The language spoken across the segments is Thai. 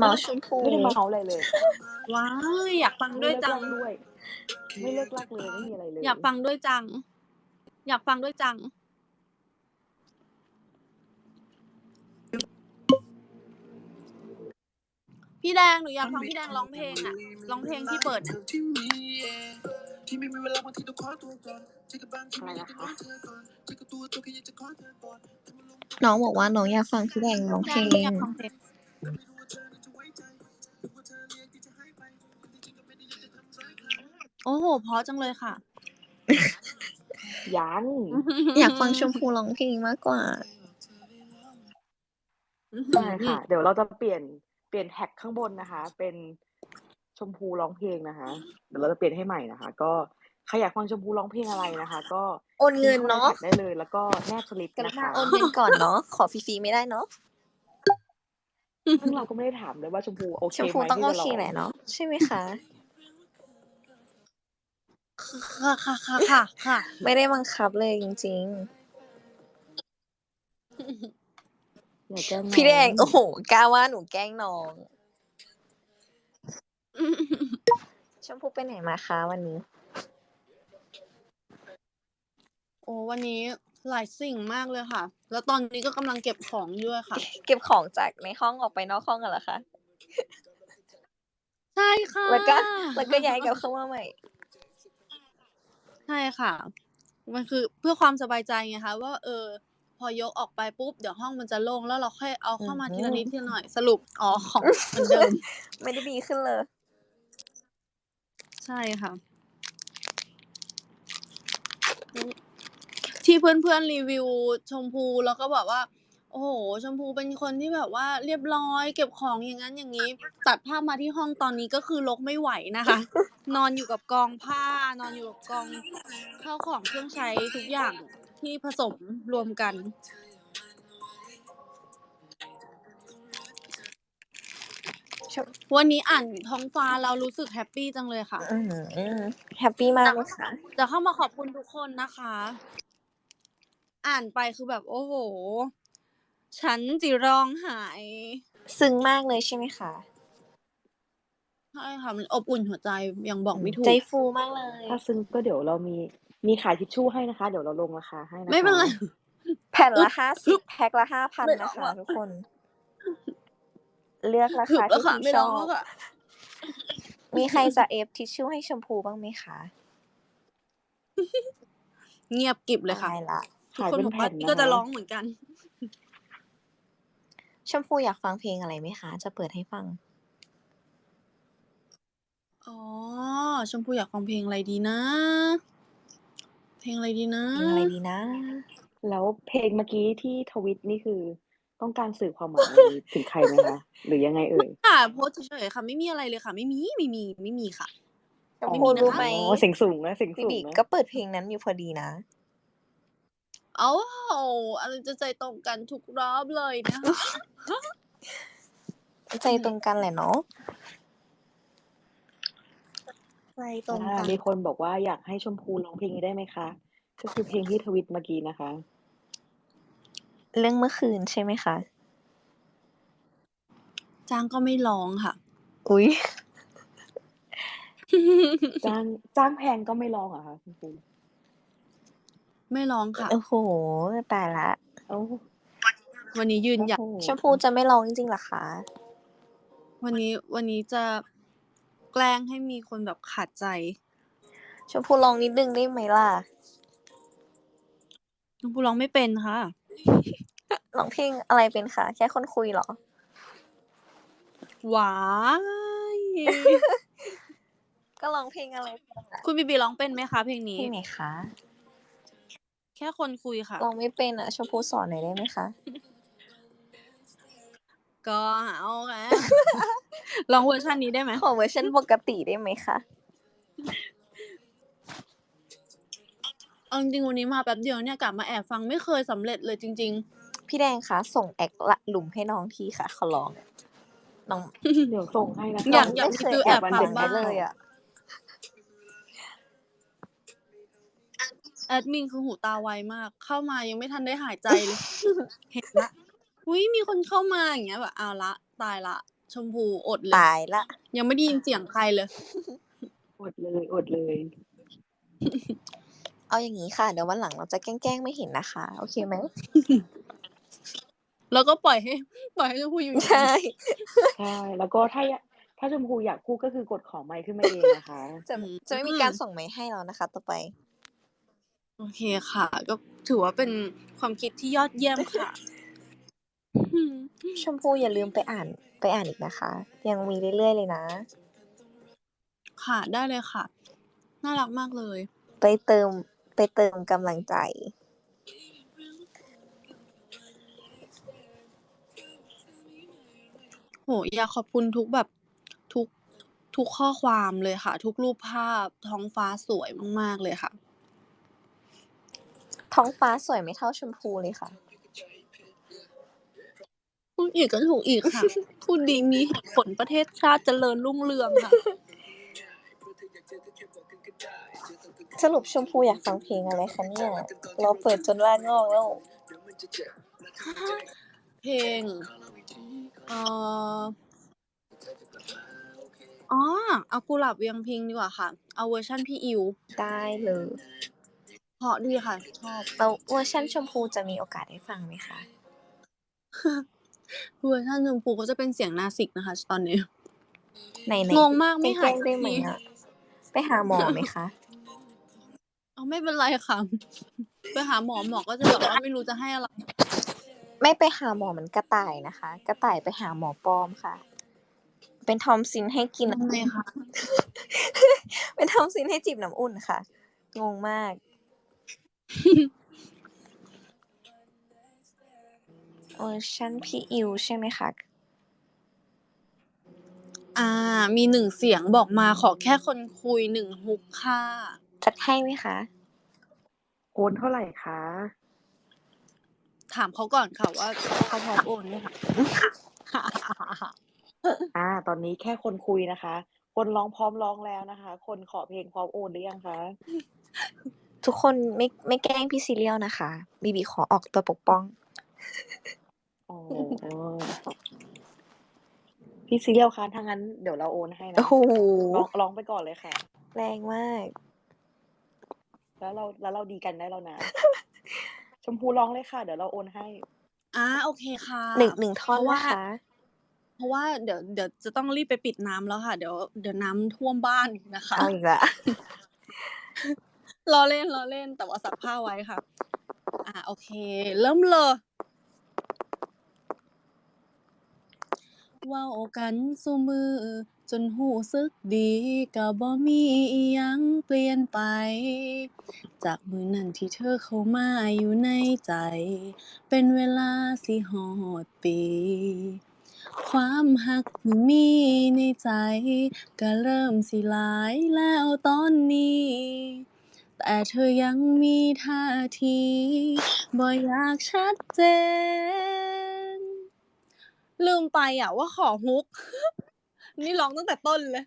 เมาชมพูไม่ได้เมาอะไรเลย ว้ายอยากฟังไม่ด้วยเลิกจัลังกด้วยไม่เลิกลักเลยไม่มีอะไรเลยอยากฟังด้วยจัง อยากฟังด้วยจัง พี่แดงหนูอยากฟังพี่แดงร้องเพลงอะร้องเพลงที่เปิดอะอะไรนะคะน้องบอกว่าน้องอยากฟังพี่แดงร้องเพลพี่แดงหนูงอยากฟังเพลง โอ้โหเพราะจังเลยค่ะ ยังอยากฟังชมพูร้องเพลงมากกว่า ได้ค่ะ เดี๋ยวเราจะเปลี่ยนเปลี่ยนแท็กข้างบนนะคะ เป็นชมพูร้องเพลงนะคะ เดี๋ยวเราจะเปลี่ยนให้ใหม่นะคะ ก็ใครอยากฟังชมพูร้องเพลงอะไรนะคะ ก็โอนเงินเนอะพิมพ์ข้ใแท็กได้เลย แล้วก็แนบสลิปกันนะมาคะโอนเงินก่อนเนาะขอฟรีๆไม่ได้เนาะซึ่งเราก็ไม่ได้ถามเลยว่าชมพูโอเคชมไหพูมต้องที่โอจะเคร้อง แหละเนาะใช่ไหมคะ ค่ะค่ะค่ะค่ะค่ะ ไม่ได้บังคับเลยจริงอย่าแกล้งๆพี่แดงโอ้โหกล้าว่าหนูแกล้งน้องชมพูไปไหนมาคะวันนี้ โอ้วันนี้หลายสิ่งมากเลยค่ะ แล้วตอนนี้ก็กำลังเก็บของอยู่ด้วยค่ะ เก็บของจากในห้องออกไปนอกห้องกันเหรอคะ ใช่ค่ะแล้วก็แล้วก็ย้ายกลับเข้ามาใหม่ ใช่ค่ะ มันคือเพื่อความสบายใจไงคะว่า เออ พอยกออกไปปุ๊บ เดี๋ยวห้องมันจะโล่งแล้วเราค่อยเอาเข้ามาอือหือทีละนิดทีละหน่อยสรุปอ๋อของเหมือนเดิม ไม่ได้ดีขึ้นเลย ใช่ค่ะ ที่เพื่อนๆรีวิวชมพูแล้วก็บอกว่า โอ้โห ชมพูเป็นคนที่แบบว่าเรียบร้อย เก็บของอย่างนั้นอย่างนี้ ตัดภาพมาที่ห้องตอนนี้ก็คือลกไม่ไหวนะคะ นอนอยู่กับกองผ้านอนอยู่กับกองข้าวของเครื่องใช้ทุกอย่างที่ผสมรวมกัน วันนี้อ่านท้องฟ้าเรารู้สึกแฮปปี้จังเลยค่ะอืมแฮปปี้มากเลยค่ะจะเข้ามาขอบคุณทุกคนนะคะ อ่านไปคือแบบโอ้โห ฉันจิร้องไห้ซึ้งมากเลยใช่ไหมคะ ใช่ค่ะ มันอบอุ่นหัวใจ ยังบอกไม่ถูกใจฟูมากเลย ถ้าซึ้งก็เดี๋ยวเรามีมีขายทิชชู่ให้นะคะ เดี๋ยวเราลงราคาให้นะคะไม่เป็นไร แผ่นละห้าสิบแพ็คละห้าพันไม่นะเอาคะอะ ทุกคน เลือกราถึกคาแล้วที่ค่ะ คุณไม่ชร้อองบแล้วค่ะ มีใครจะเอฟทิชชู่ให้ชมพูบ้างไหมคะเงียบกริบเลยค่ะตายละทุกขายคนเป็นบอกแผ่ว่านนะก็จะคะร้องเหมือนกัน ชมพูอยากฟังเพลงอะไรไหมคะ จะเปิดให้ฟัง อ๋อ ชมพูอยากฟังเพลงอะไรดีนะ เพลงอะไรดีนะ เพลงอะไรดีนะ แล้วเพลงเมื่อกี้ที่ทวิตนี่คือ ต้องการสื่อความหมายถึงใครไหมคะ หรือยังไงเอ่ย ค่ะโพสต์เฉยๆค่ะ ไม่มีอะไรเลยค่ะ ไม่มีไม่มีไม่มีค่ะ ชมไม่พูมีนะคะรู้ไหมอ๋อเสียงสูงนะเสียงพี่สูงบิ๊กนะก็เปิดเพลงนั้นอยู่พอดีนะ เอ้าอะไรจะใจตรงกันทุกรอบเลยนะคะ ใจตรงกันแหละเนาะ ใจตรงอ่ากัน มีคนบอกว่าอยากให้ชมพูร้องเพลงนี้ได้ไหมคะ ก็คือเพลงที่ทวิตเมื่อกี้นะคะ เรื่องเมื่อคืนใช่ไหมคะ จ้างก็ไม่ร้องค่ะ อุ้ยจ้างจ้างแพงก็ไม่ร้องเหรอคะคุณครูไม่ร้องค่ะ โอ้โหตายละเอ้าวันนี้ยืนหยัดโอ้โหชมพูจะไม่ร้องจริงๆเหรอคะ วันนี้วันนี้จะ แกล้งให้มีคนแบบขาดใจ ชมพูร้องนิดนึงได้ไหมล่ะ น้องผู้ร้องไม่เป็นค่ะ ร้องเพลงอะไรเป็นคะ แค่คนคุยเหรอ หวาย ก็ร้องเพลงอะไรเป็นอะคุณบีบีร้องเป็นไหมคะเพลงนี้เพลงไหนคะ แค่คนคุยค่ะ ร้องไม่เป็นอะชมพูสอนหน่อยได้ไหมคะ ก็เอาค่ะลองเวอร์ชันนี้ได้ไหมขอเวอร์ชันปกติได้ไหมคะเอาจริงๆวันนี้มาแป๊บเดียวเนี่ยกลับมาแอบฟังไม่เคยสำเร็จเลยจริงพี่แดงคะส่งแอคละหลุมให้น้องทีค่ะขอร้องน้องเดี๋ยวส่งให้นะคะอยากอยากไม่เคยดูแอแอบบฟัฟังงบ้าบ้างเลยอะๆแอดมินคือหูตาไวมาก เข้ามายังไม่ทันได้หายใจเลยเห็นละ อุ้ยมีคนเข้ามาอย่างเงี้ยแบบเอาละตายละ ชมพูอดเลย ตายละยังไม่ได้ยินเสียงใครเลย อดเลยอดเลย เอาอย่างนี้ค่ะ เดี๋ยววันหลังเราจะแกล้งๆไม่เห็นนะคะ โอเคไหมแล้วก็ปล่อยให้ ปล่อยให้ชมพูอยู่อย่างใช่นั้นใช่แล้วก็ถ้าอยากถ้าชมพูอยากพูดก็คือกดของไมค์ขึ้นมาเองนะคะ จะอืมจะไม่มีการส่งไม้ให้เรานะคะ ต่อไป โอเคค่ะ ก็ถือว่าเป็นความคิดที่ยอดเยี่ยมค่ะอืม ชมพูอย่าลืมไปอ่านไปอ่านอีกนะคะ ยังมีเรื่อยๆเลยนะ ค่ะได้เลยค่ะ น่ารักมากเลย ไปเติมไปเติมกำลังใจ โหอยากขอบคุณทุกแบบทุกทุกข้อความเลยค่ะ ทุกรูปภาพท้องฟ้าสวยมากๆเลยค่ะ ท้องฟ้าสวยไม่เท่าชมพูเลยค่ะพูด อีกก็ถูกอีกค่ะ พูดดีมีเหตุผลประเทศชาติเจริญรุ่งเรืองค่ะ สรุปชมพูอยากฟังเพลงอะไรคะเนี่ย เราเปิดจนว่างอกแล้ว เพลงเอ่ออ๋อเอากุหลาบเวียงพิงดีกว่าค่ะ เอาเวอร์ชันพี่อิวได้เลย เพราะดีค่ะ ชอบ แล้วเวอร์ชันชมพูจะมีโอกาสได้ฟังไหมคะ เวอร์ชันชมพูเขาจะเป็นเสียงนาสิกนะคะ ตอนนี้ในในงงมากไม่หายแกล้งๆได้ไหมสักทีอะไปหาหมอไหมคะ เอาไม่เป็นไรค่ะ ไปหาหมอหมอก็จะแบบว่าไม่รู้จะให้อะไร ไม่ไปหาหมอมันกระต่ายนะคะ กระต่ายไปหาหมอปลอมค่ะ เป็นทอมซินให้กินทำไมคะ เป็นทอมซินให้จิบน้ำอุ่นค่ะ งงมาก เวอร์ชันพี่อิวใช่ไหมคะ อ่า มีหนึ่งเสียงบอกมาขอแค่คนคุยหนึ่งฮุกค่ะ จัดให้ไหมคะ โอนเท่าไหร่คะ ถามเขาก่อนค่ะว่าเขาพร้อมโอนไหมคะอ่า ตอนนี้แค่คนคุยนะคะ คนร้องพร้อมร้องแล้วนะคะ คนขอเพลงพร้อมโอนหรือยังคะทุกคนไม่ไม่แกล้งพี่ซีเรียลนะคะบีบีขอออกตัวปกป้อง อ๋อพี่ซีเรียลคะถ้างั้นเดี๋ยวเราโอนให้นะโอ้โหร้องร้องไปก่อนเลยค่ะ แรงมาก แล้วเราแล้วเราดีกันได้แล้วนะ ชมพูร้องเลยค่ะ เดี๋ยวเราโอนให้ อ่าโอเคค่ะหนึ่งหนึ่งท่อนเพราะว่านะคะเพราะว่าเดี๋ยวเดี๋ยวจะต้องรีบไปปิดน้ำแล้วค่ะ เดี๋ยวเดี๋ยวน้ำท่วมบ้านนะคะเอาอีกละล้อเล่นล้อเล่นแต่ว่าซักผ้าไว้ค่ะ อ่าโอเค เริ่มเลย เว้ากันสุมือจนหูซึกดีก็บ่มีอิหยังเปลี่ยนไป จากมือนั้นที่เธอเข้ามาอยู่ในใจ เป็นเวลาสิหอดปี ความหักที่มีในใจก็เริ่มสิหลายแล้วตอนนี้ แต่เธอยังมีท่าที บ่อยากชัดเจน ลืมไปอะว่าขอฮุก นี่ร้องตั้งแต่ต้นเลย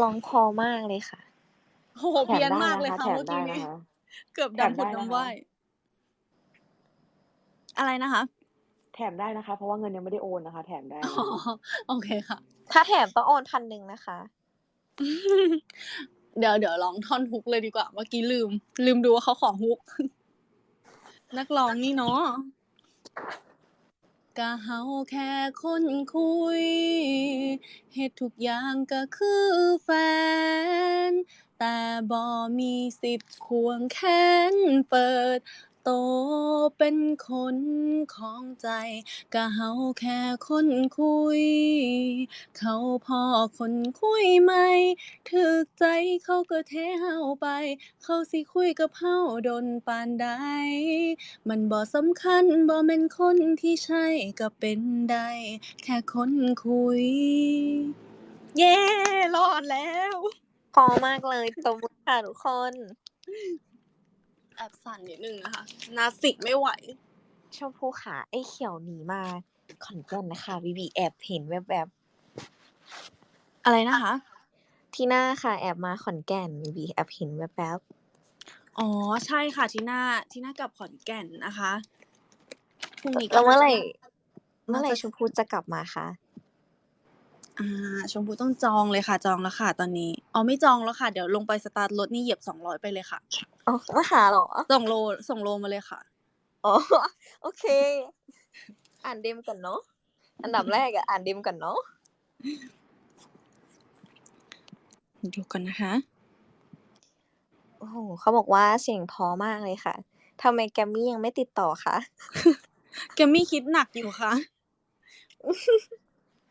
ร้องพอมากเลยค่ะโหเพี้ยนมากเลยค่ะแถมเมื่อได้กี้นะนี้คะเกือบแถมดำผุดได้นะคะน้ำไหวอะไรนะคะ แถมได้นะคะ เพราะว่าเงินยังไม่ได้โอนนะคะ แถมได้อ๋อโอเคค่ะ ถ้าแถมต้องโอนพันหนึ่งนะคะ เดี๋ยวเดี๋ยวร้องท่อนฮุกเลยดีกว่า เมื่อกี้ลืม ลืมดูว่าเขาขอฮุก นักร้องนี่เนาะ ก็เฮาแค่คนคุยเฮ็ดทุกอย่างก็คือแฟน แต่บ่มีสิทธิ์ควงแขนเปิด โตเป็นคนของใจก็เฮาแค่คนคุย เขาพอคนคุยใหม่ถึกใจเขาก็เทเฮาไป เขาสิคุยกับเฮาดนปานใด มันบ่สำคัญบ่แม่นคนที่ใช่ก็เป็นได้ แค่คนคุย เย้ รอดแล้ว พอมากเลยตบมือค่ะทุกคน แอบสั่นนิดนึงนะคะนาสิกไม่ไหว ชมพูขาไอ้เขียวหนีมาขอนแก่นนะคะบีบีแอบเห็นแวบอะไรนะคะๆที่หน้าค่ะ แอบมาขอนแก่นบีบีแอบเห็นแวบอ๋อใช่ค่ะที่หน้าที่หน้ากลับขอนแก่นนะคะพรุ่งนี้ๆแล้วเมื่อไหร่น่าจะเมื่อไหร่น่าจะชมพูจะกลับมาคะอ่าชมพูต้องจองเลยค่ะ จองแล้วค่ะ ตอนนี้อ๋อไม่จองแล้วค่ะ เดี๋ยวลงไปสตาร์ทรถนี่เหยียบสองร้อยไปเลยค่ะ อ๋อมาหาเหรอ ส่งโลส่งโลมาเลยค่ะ อ๋อ โอเค อ่านเดมก่อนเนาะ อันดับแรกอะอ่านเดมก่อนเนาะดูกันนะคะ โอ้โหเขาบอกว่าเสียงเพอมากเลยค่ะทำไมแกมมี่ยังไม่ติดต่อคะ แกมมี่คิดหนักอยู่ค่ะ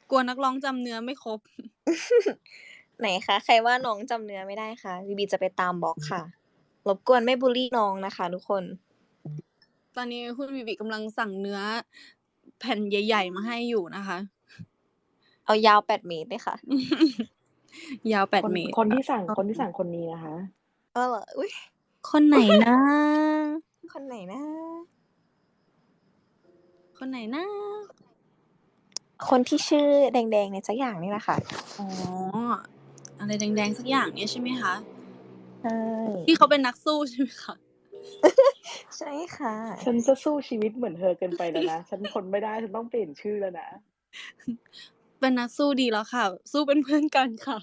กลัวนักร้องจำเนื้อไม่ครบ ไหนคะ ใครว่าน้องจำเนื้อไม่ได้คะบีบีจะไปตามบล็อกค่ะ รบกวนไม่บูลลี่น้องนะคะ ทุกคน ตอนนี้คุณบีบีกำลังสั่งเนื้อ แผ่นใหญ่ ๆ มาให้อยู่นะคะ เอายาวแปดเมตรเลยค่ะ ยาวแปดคนเมตรคนที่ค่ะสั่งคนที่สั่งคนนี้นะคะ เออเหรออุ้ยคนไหนนะ คนไหนนะ คนไหนนะ คนที่ชื่อแดงๆในสักอย่างนี่แหละค่ะ อ๋อ อะไรแดงๆสักอย่างเนี่ยใช่ไหมคะใช่ ที่เขาเป็นนักสู้ใช่ไหมคะใช่ค่ะ ฉันจะสู้ชีวิตเหมือนเธอเกินไปแล้วนะ ฉันทนไม่ได้ ฉันต้องเปลี่ยนชื่อแล้วนะ เป็นนักสู้ดีแล้วค่ะ สู้เป็นเพื่อนกันค่ะ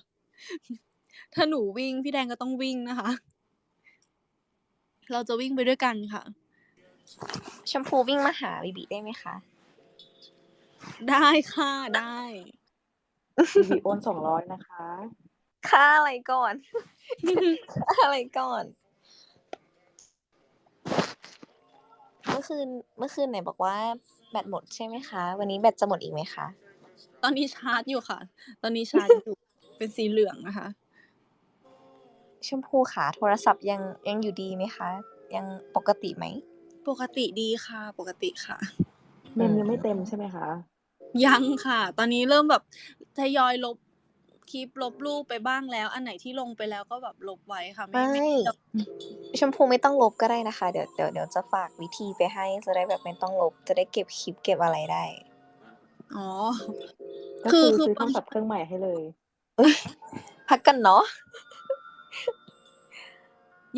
ถ้าหนูวิ่งพี่แดงก็ต้องวิ่งนะคะ เราจะวิ่งไปด้วยกันค่ะ ชมพูวิ่งมาหาบีบีได้ไหมคะ ได้ค่ะ ได้บีบีโอนสองร้อยนะคะ ค่าอะไรก่อน ค่าอะไรก่อน เมื่อคืนเมื่อคืนไหนบอกว่าแบตหมดใช่ไหมคะ วันนี้แบตจะหมดอีกไหมคะ ตอนนี้ชาร์จอยู่ค่ะ ตอนนี้ชาร์จอยู่ เป็นสีเหลืองนะคะ ชมพูขาโทรศัพท์ยังยังอยู่ดีไหมคะ ยังปกติไหม ปกติดีค่ะ ปกติค่ะ เมมยังไม่เต็มใช่ไหมคะ ยังค่ะ ตอนนี้เริ่มแบบทยอยลบ คลิปลบรูปไปบ้างแล้ว อันไหนที่ลงไปแล้วก็แบบลบไว้ค่ะไม่ไม่ ไม่ชมพูไม่ต้องลบก็ได้นะคะ เดี๋ยวเดี๋ยวเดี๋ยวจะฝากวิธีไปให้จะได้แบบไม่ต้องลบ จะได้เก็บคลิปเก็บอะไรได้ อ๋อ ก็คืคืออคือ ซื้อโทรศัพท์เครื่องใหม่ให้เลย พักกันเนาะ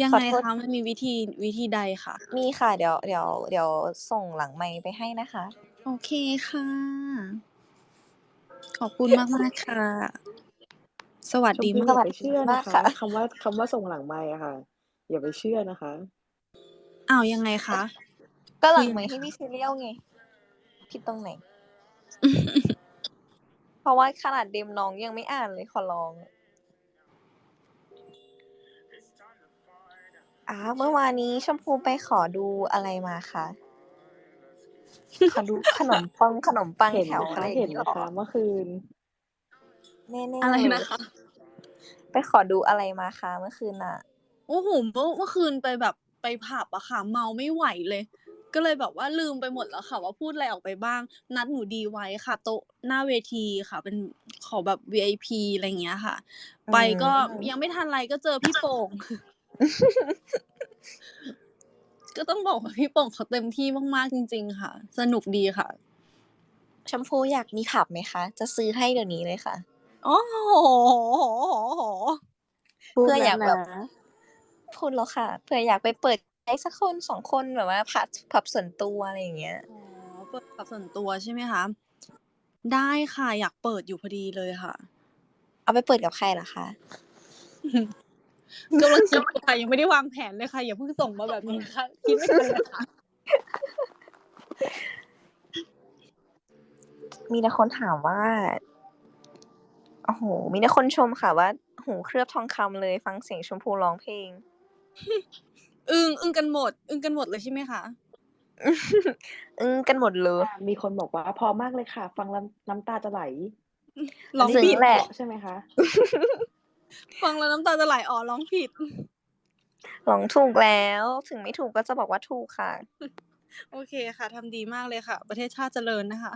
ยังขอไงโทษคะมันมีวิธีวิธีใดค่ะมีค่ะเดี๋ยวเดี๋ยวเดี๋ยวส่งหลังไมค์ไปให้นะคะ โอเคค่ะ ขอบคุณมากมากๆค่ะ สวัสชมดีพู่มาอกย่าไปเชื่อมานะกคะค่ะ คำว่าคำว่าส่งหลังไมค์อะค่ะ อย่าไปเชื่อนะคะ อ้าวยังไงคะ ก็หลังคือไมค์ให้พี่ซีเรียลไง ผิดตรงไหน เพราะว่าขนาดเดมน้องยังไม่อ่านเลยขอร้องอ่าเมื่อวานนี้ชมพูไปขอดูอะไรมาคะขอดูขนมปังขนมปังเห็นแถวนะอะไรคะ อย่างเห็นนี้นะหรอคะ เมื่อคืน แน่ๆอะไรเลยนะคะ ไปขอดูอะไรมาคะเมื่อคืนน่ะ โอ้โหเมื่อเมื่อคืนไปแบบไปผับอะค่ะ เมาไม่ไหวเลย ก็เลยแบบว่าลืมไปหมดแล้วค่ะ ว่าพูดอะไรออกไปบ้าง นัดหนูดีไว้ค่ะ โต๊ะหน้าเวทีค่ะ เป็นขอแบบ VIP อะไรอย่างเงี้ยค่ะ อืม ไปก็ยังไม่ทันไรก็เจอพี่โป่ง ก็ต้องบอกว่าพี่โป่งเขาเต็มที่มากๆจริง ๆ ค่ะ สนุกดีค่ะ ชมพูอยากมีผับไหมคะ จะซื้อให้เดี๋ยวนี้เลยค่ะ โอ้โหเพื่ออยากแบบพูดแล้วค่ะ เพื่ออยากไปเปิดใจสักคนสองคนแบบว่าผับผับส่วนตัวอะไรอย่างเงี้ยอ๋อเปิดกับส่วนตัวใช่ไหมคะได้ค่ะ อยากเปิดอยู่พอดีเลยค่ะ เอาไปเปิดกับใครล่ะคะกำลังคิดค่ะยังไม่ได้วางแผนเลยค่ะ อย่าเพิ่งส่งมาแบบนี้ค่ะคิดไม่ทันเลยค่ะ มีแต่คนถามว่า โอ้โห มีแต่คนชมค่ะว่า หูเคลือบทองคำเลยฟังเสียงชมพูร้องเพลง อึ้งอึ้งกันหมด อึ้งกันหมดเลยใช่ไหมคะ อึ้งกันหมดเลย มีคนบอกว่าพอมากเลยค่ะ ฟังแล้วน้ำตาจะไหลร้องซึ้งผิดแหละใช่ไหมคะ ฟังแล้วน้ำตาจะไหลอ๋อร้องผิดร้องถูกแล้ว ถึงไม่ถูกก็จะบอกว่าถูกค่ะ โอเคค่ะทำดีมากเลยค่ะ ประเทศชาติเจริญนะคะ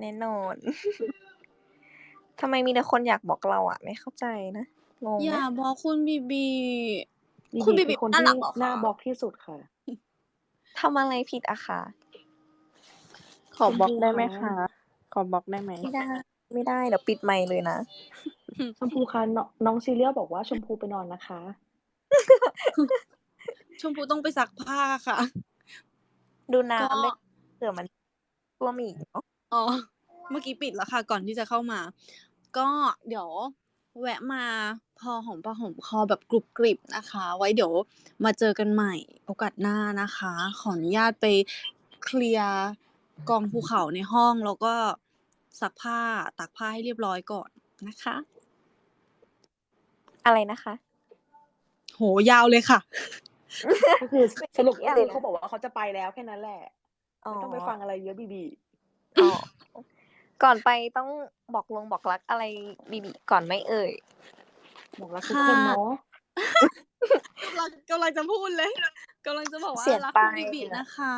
แน่นอน ทำไมมีแต่คนอยากบอกเราอะ ไม่เข้าใจนะงงอย่านะบอกคุณบีบีบีคุณบีบีบีเป็นคนน่าที่รักเหรอหน้าคะบล็อกที่สุดค่ะ ทำอะไรผิดอะค่ะขอบล็อกได้ไหมคะ ขอบล็อกได้ไหมไม่ได้ ไม่ได้เดี๋ยวปิดไมค์เลยนะ ชมพูคะนน้องซีเรียลบอกว่าชมพูไปนอนนะคะ ชมพูต้องไปซักผ้าค่ะ ดูก็ น้ำด้วยเผื่อมันท่วมอีกเนาะอ๋อ เมื่อกี้ปิดแล้วค่ะ ก่อนที่จะเข้ามา ก็เดี๋ยวแวะมาพอหอมปากหอมคอแบบกรุบกริบนะคะ ไว้เดี๋ยวมาเจอกันใหม่โอกาสหน้านะคะ ขออนุญาตไปเคลียร์กองภูเขาในห้องแล้วก็ซักผ้าตากผ้าให้เรียบร้อยก่อนนะคะ อะไรนะคะ โหยาวเลยค่ะ ก็คือสรุปอะไรคือนะเขาบอกว่าเขาจะไปแล้วแค่นั้นแหละอ๋อไม่ต้องไปฟังอะไรเยอะบีบี อ๋อ ก่อนไปต้องบอกลงบอกรักอะไรบีบีก่อนไหมเอ่ย บอกรักทุกคนเนาะกำลังกำลังจะพูดเลยกำลังจะบอกว่าเสียงรักไป คุณบิบินะคะ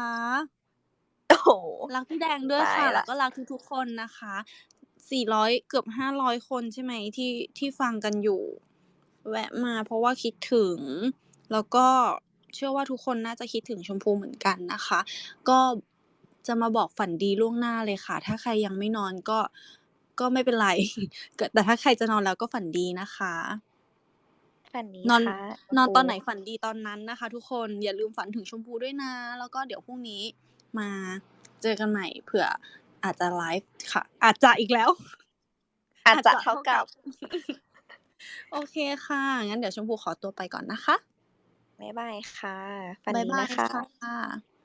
โอ้โห รักพี่แดงด้วยค่ะ ตายละ แล้วก็รักทุกๆคนนะคะสี่ร้อยเกือบห้าร้อยคนใช่ไหมที่ที่ฟังกันอยู่ แวะมาเพราะว่าคิดถึง แล้วก็เชื่อว่าทุกคนน่าจะคิดถึงชมพูเหมือนกันนะคะ ก็ จะมาบอกฝันดีล่วงหน้าเลยค่ะ ถ้าใครยังไม่นอนก็ก็ไม่เป็นไรก็แต่ถ้าใครจะนอนแล้วก็ฝันดีนะคะ ฝันนี้นอนค่ะนอนตอนโโไหนฝันดีตอนนั้นนะคะ ทุกคนอย่าลืมฝันถึงชมพูด้วยนะ แล้วก็เดี๋ยวพรุ่งนี้มาเจอกันใหม่เผื่ออาจจะไลฟ์ค่ะ อาจจะอีกแล้ว อาจจะเท่ากับ โอเคค่ะ งั้นเดี๋ยวชมพูขอตัวไปก่อนนะคะ บ๊ายบายค่ะ ฝันบ๊ายดีบายนะคะค่ะ